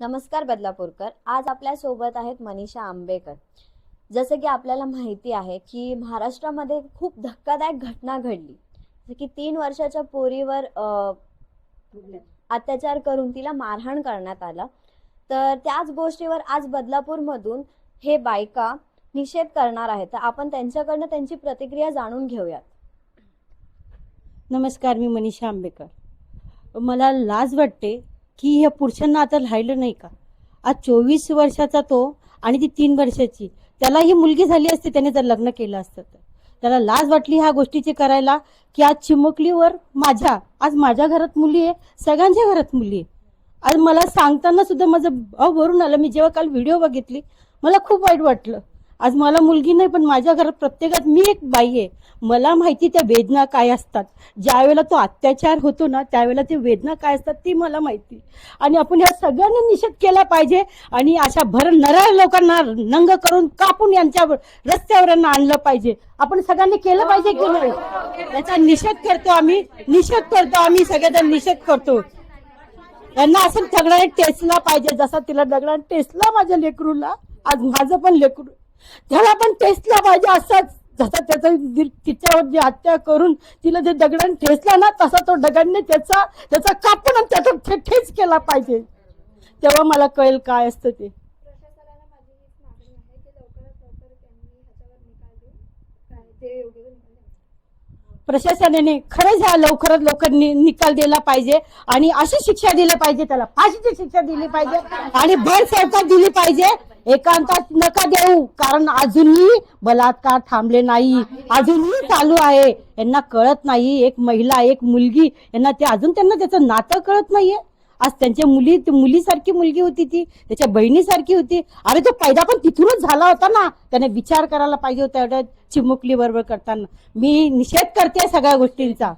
नमस्कार बदलापूरकर. आज आपल्यासोबत आहेत मनीषा आंबेकर. जसं की आपल्याला माहिती आहे की महाराष्ट्रामध्ये खूप धक्कादायक घटना घडली. जसं की तीन वर्षाच्या पोरीवर अत्याचार करून तिला मारहाण करण्यात आलं. तर त्याच गोष्टीवर आज बदलापूरमधून हे बायका निषेध करणार आहेत. तर आपण त्यांच्याकडनं त्यांची प्रतिक्रिया जाणून घेऊयात. नमस्कार मी मनीषा आंबेकर. मला लाज वाटते की ह्या पुरुषांना आता राहिलं नाही का? आज चोवीस वर्षाचा तो आणि ती तीन वर्षाची. त्याला ही मुलगी झाली असते त्याने जर लग्न केलं असतं तर. त्याला लाज वाटली ह्या गोष्टीची करायला की आज चिमुकलीवर माझ्या आज माझ्या घरात मुली आहे सगळ्यांच्या घरात मुली आहे. आज मला सांगताना सुद्धा माझं भाव भरून आलं. मी जेव्हा काल व्हिडिओ बघितली मला खूप वाईट वाटलं. आज मला मुलगी नाही पण माझ्या घरात प्रत्येकात मी एक बाई आहे. मला माहिती त्या वेदना काय असतात. ज्यावेळेला तो अत्याचार होतो ना त्यावेळेला ते वेदना काय असतात ती मला माहिती. आणि आपण या सगळ्यांनी निषेध केला पाहिजे आणि अशा भर नराळ लोकांना नंग करून कापून यांच्या रस्त्यावर आणलं पाहिजे. आपण सगळ्यांनी केलं पाहिजे की नाही? याचा निषेध करतो आम्ही निषेध करतो आम्ही सगळ्यांचा निषेध करतो. यांना असं दगडाने टेचला पाहिजे जसा तिला दगडाने टेचला माझ्या लेकरूला आज माझं पण लेकरू त्याला पण टेचला पाहिजे असाच जसा त्याचा तिच्यावर जी हत्या करून तिला जे दगडाने ठेचला ना तसा तो दगडने त्याचा त्याचा कापून आणि त्याचा ठेच केला पाहिजे. तेव्हा मला कळेल काय असतं ते. प्रशासनाने खरंच ह्या लवकरात लवकर नि- निकाल दिला पाहिजे आणि अशी शिक्षा दिली पाहिजे त्याला. फाशीची शिक्षा दिली पाहिजे आणि भर सरकार दिली पाहिजे. एकांतात नका देऊ कारण अजूनही बलात्कार थांबले नाही. अजूनही चालू आहे. यांना कळत नाही एक महिला एक मुलगी यांना ते अजून त्यांना त्याचं नातं कळत नाहीये. आज त्यांच्या मुली मुलीसारखी मुलगी होती ती त्याच्या बहिणीसारखी होती. अरे तो पैदा पण तिथूनच झाला होता ना. त्याने विचार करायला पाहिजे होता एवढ्या चिमुकली बरोबर करताना. मी निषेध करते सगळ्या गोष्टींचा.